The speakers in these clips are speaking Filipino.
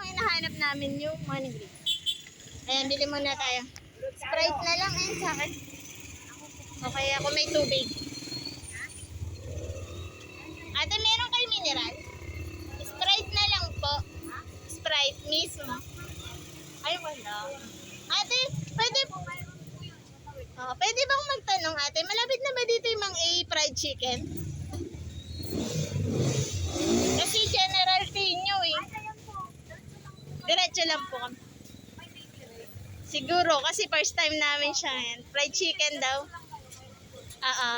Ang hinahanap namin yung morning green. Ayan, bili muna tayo. Sprite na lang ayun sa akin. Okay, ako may tubig. Ate, meron kayo mineral? Sprite na lang po. Sprite mismo. Ay, wala. Ate, pwede po. Oh, pwede bang magtanong ate, malapit na ba dito yung Mang A fried chicken? Kasi General Tino eh. Diretso lang po kami. Siguro, kasi first time namin siya. eh. Fried chicken daw. Oo.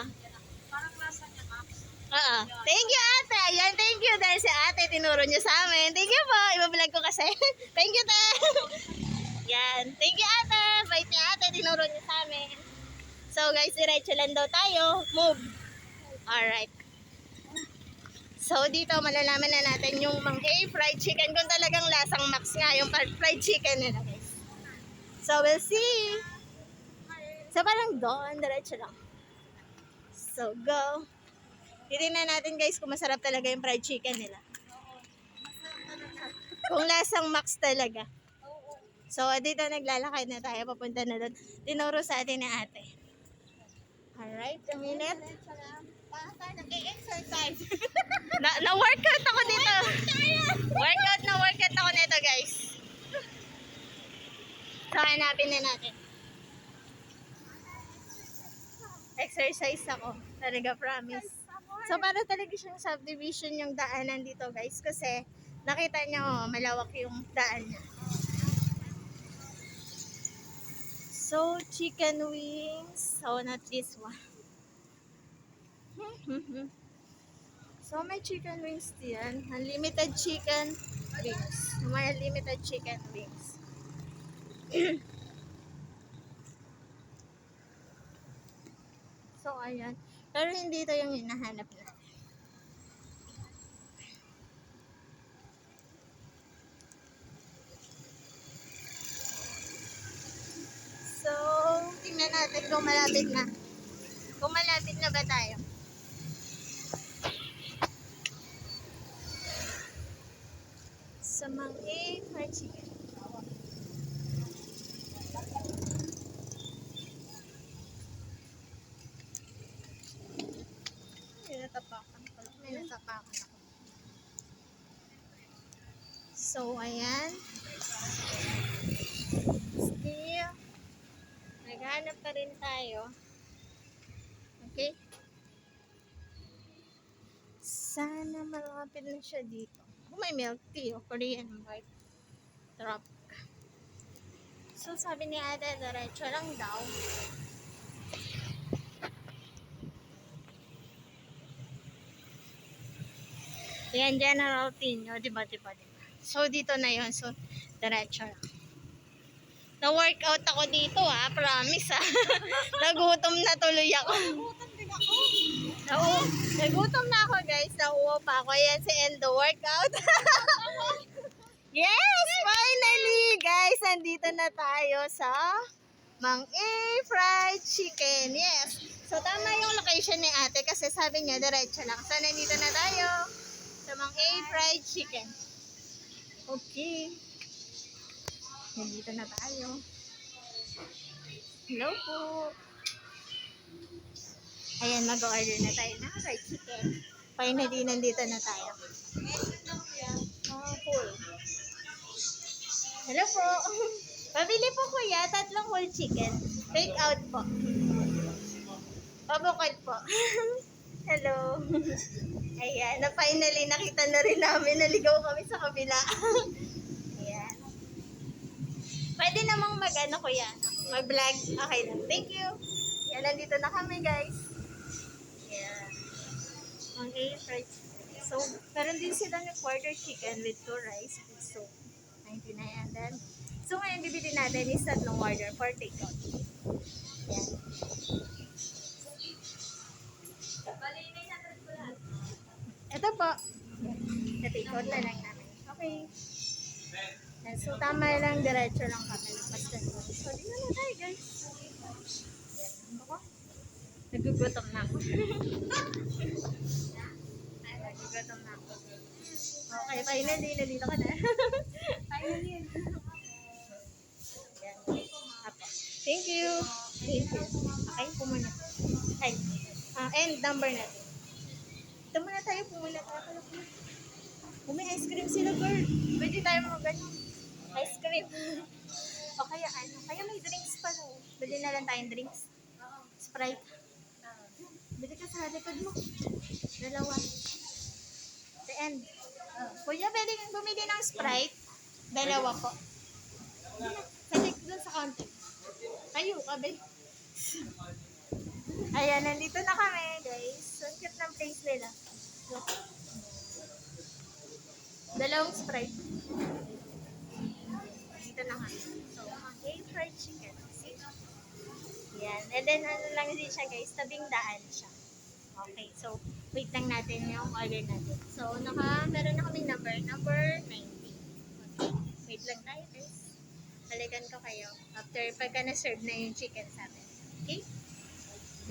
Oo. Thank you, ate. Ayan, thank you. Dahil si ate, tinuro niya sa amin. Thank you po. Ibablog ko kasi. thank you, te. Yan. Thank you, ate. Bait ni ate. Tinuro niya sa amin. So, guys, diretso lang daw tayo. Move. Alright. So, dito malalaman na natin yung Mang A fried chicken kung talagang lasang max nga yung fried chicken nila. So, we'll see. So, parang doon, diretso lang. So, go. Titignan natin, guys, kung masarap talaga yung fried chicken nila. Kung lasang max talaga. So, dito naglalakad na tayo. Papunta na doon. Tinuro sa atin ni ate. Alright, a minute. Nag-exercise. Na, na-workout ako dito. Workout na workout ako nito, guys. Hanapin na natin. Exercise ako. Talaga, promise. So, para talaga siyang subdivision yung daanan dito, guys. Kasi, nakita niyo, oh, malawak yung daan niya. So, chicken wings. So, not this one. so, may chicken wings diyan. Unlimited chicken wings. May unlimited chicken wings. So, ayan. Pero hindi ito yung hinahanap natin. So, tingnan natin kung malapit na. Kung malapit na ba tayo. Sa Mang A fried chicken. May natapakan pala. May natapakan ako. So, ayan. Still, naghanap pa rin tayo. Okay? Sana malapit na siya dito. Oh, may milk tea o Korean white drop. So, sabi ni ate, diretso lang daw. Yan, general Tino, di ba, di ba, di ba? So, dito na yon So, diretso lang. Na-workout ako dito, ha? Promise, ha? Nagutom na tuloy ako. Nagutom din ako. Nau nagutom na ako, guys. Nauuwa pa ako. Yan si Endo workout. yes! Finally! Guys, nandito na tayo sa Mang A Fried Chicken. Yes! So, tama yung location ni ate kasi sabi niya, diretso lang. So, nandito na tayo sa Mang A Fried Chicken. Okay. Nandito na tayo. Hello po. Ayan, mag-order na tayo ng fried chicken. Finally, nandito na tayo. Oh, cool. Hello po. Pabili po kuya, tatlong whole chicken. Take out po. Pabukod po. Hello. Ayan, na finally nakita na rin namin. Naligaw kami sa kabila. Ayan. Pwede namang mag-ano kuya, mag-vlog. Okay lang. Thank you. Yan, nandito na kami guys. Yeah. Okay, fried. So, meron din silang quarter chicken with two rice with soup. 99 and then, so ngayon bibili natin is tatlong order for takeout. Yan. take na lang namin. Okay. And so, tama lang, diretso lang kami ng pastan. So, di na lang tayo, guys. Ayan, ako. Nagugutom na ako. Nagugutom na ako. Okay, finally, nandito ka na. finally. Thank you. Thank you. Okay, pumuna. Ay, uh, ah, end number natin. Ito muna tayo, pumuna. Kakalap na may ice cream sila, girl. Pwede tayo mag ganun. Ice cream. o kaya ano, kaya may drinks pa no. Bili na lang tayong drinks. Sprite. Bili ka sa likod mo. Dalawa. The end. Kuya, pwede kang bumili ng Sprite. Dalawa po. Balik doon sa counter. Kayo, kabe. Ayan, nandito na kami, guys. Ang cute ng place nila. Look. Dalawang Sprite. Dito na kami. So, okay, fried chicken. See? Yan. And then, ano lang din siya, guys. Tabing daan siya. Okay, so, wait lang natin yung order natin. So, naka, meron na kaming number. Number 90. Okay? Wait lang tayo, guys. Balikan ko kayo after pagka na-serve na yung chicken sa atin. Okay?